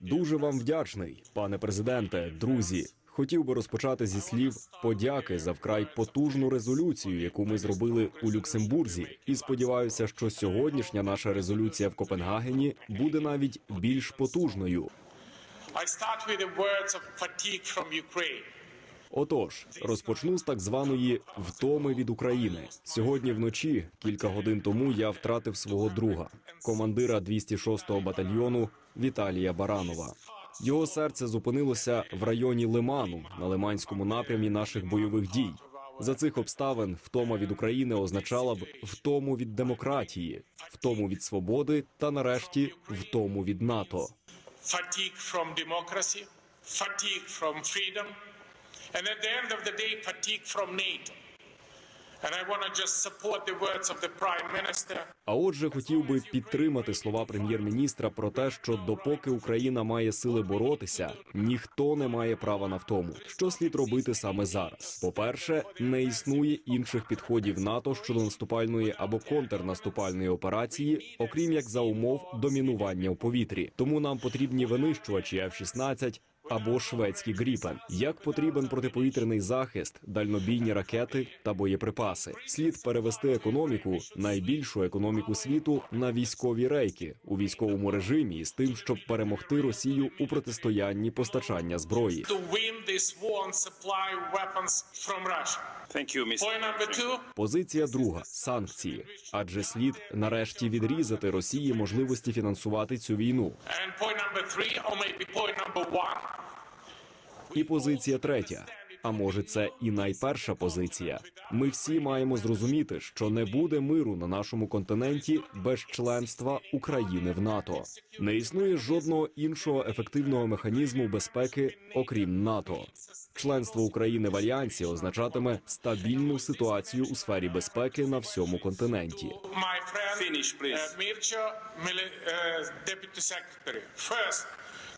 Дуже вам вдячний, пане президенте, друзі. Хотів би розпочати зі слів подяки за вкрай потужну резолюцію, яку ми зробили у Люксембурзі, і сподіваюся, що сьогоднішня наша резолюція в Копенгагені буде навіть більш потужною. I start with the words of fatigue from Ukraine. Отож, розпочну з так званої втоми від України. Сьогодні вночі, кілька годин тому, я втратив свого друга, командира 206-го батальйону Віталія Баранова. Його серце зупинилося в районі Лиману на лиманському напрямі наших бойових дій. За цих обставин втома від України означала б втому від демократії, втому від свободи та, нарешті, втому від НАТО. Fatigue from democracy, fatigue from freedom, and at the end of the day, fatigue from NATO. А отже, хотів би підтримати слова прем'єр-міністра про те, що допоки Україна має сили боротися, ніхто не має права на втому. Що слід робити саме зараз? По-перше, не існує інших підходів НАТО щодо наступальної або контрнаступальної операції, окрім як за умов домінування у повітрі. Тому нам потрібні винищувачі F-16, або шведський гріпен. Як потрібен протиповітряний захист, дальнобійні ракети та боєприпаси. Слід перевести економіку, найбільшу економіку світу, на військові рейки у військовому режимі з тим, щоб перемогти Росію у протистоянні постачання зброї. Позиція друга санкції, адже слід нарешті відрізати Росії можливості фінансувати цю війну. І позиція третя. А може, це і найперша позиція. Ми всі маємо зрозуміти, що не буде миру на нашому континенті без членства України в НАТО. Не існує жодного іншого ефективного механізму безпеки, окрім НАТО. Членство України в альянсі означатиме стабільну ситуацію у сфері безпеки на всьому континенті. Finish, please. Mircho, Deputy Secretary. First,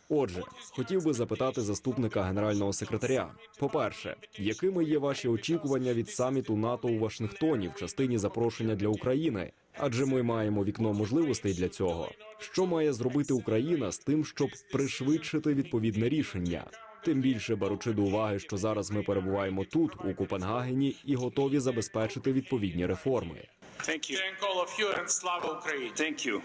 Отже, хотів би запитати заступника генерального секретаря. По-перше, якими є ваші очікування від саміту НАТО у Вашингтоні в частині запрошення для України? Адже ми маємо вікно можливостей для цього. Що має зробити Україна з тим, щоб пришвидшити відповідне рішення? Тим більше беручи до уваги, що зараз ми перебуваємо тут, у Копенгагені, і готові забезпечити відповідні реформи. Thank you. thank all of you and. Thank you.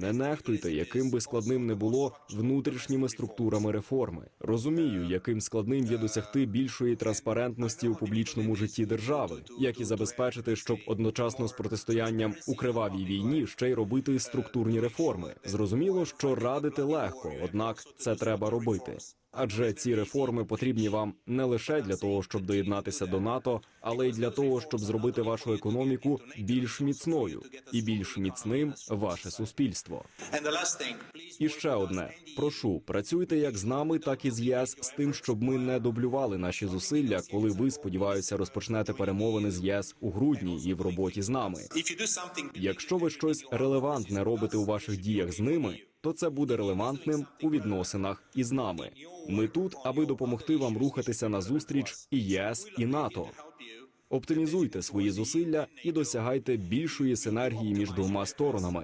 Не нехтуйте, яким би складним не було внутрішніми структурами реформи. Розумію, яким складним є досягти більшої транспарентності у публічному житті держави, як і забезпечити, щоб одночасно з протистоянням у кривавій війні ще й робити структурні реформи. Зрозуміло, що радити легко, однак це треба робити. Адже ці реформи потрібні вам не лише для того, щоб доєднатися до НАТО, але й для того, щоб зробити вашу економіку більш міцною і більш міцним ваше суспільство. І ще одне: прошу, працюйте як з нами, так і з ЄС з тим, щоб ми не дублювали наші зусилля, коли ви сподіваюся розпочнете перемовини з ЄС у грудні і в роботі з нами. Якщо ви щось релевантне робите у ваших діях з ними, то це буде релевантним у відносинах із нами. Ми тут, аби допомогти вам рухатися назустріч і ЄС, і НАТО. Оптимізуйте свої зусилля і досягайте більшої синергії між двома сторонами.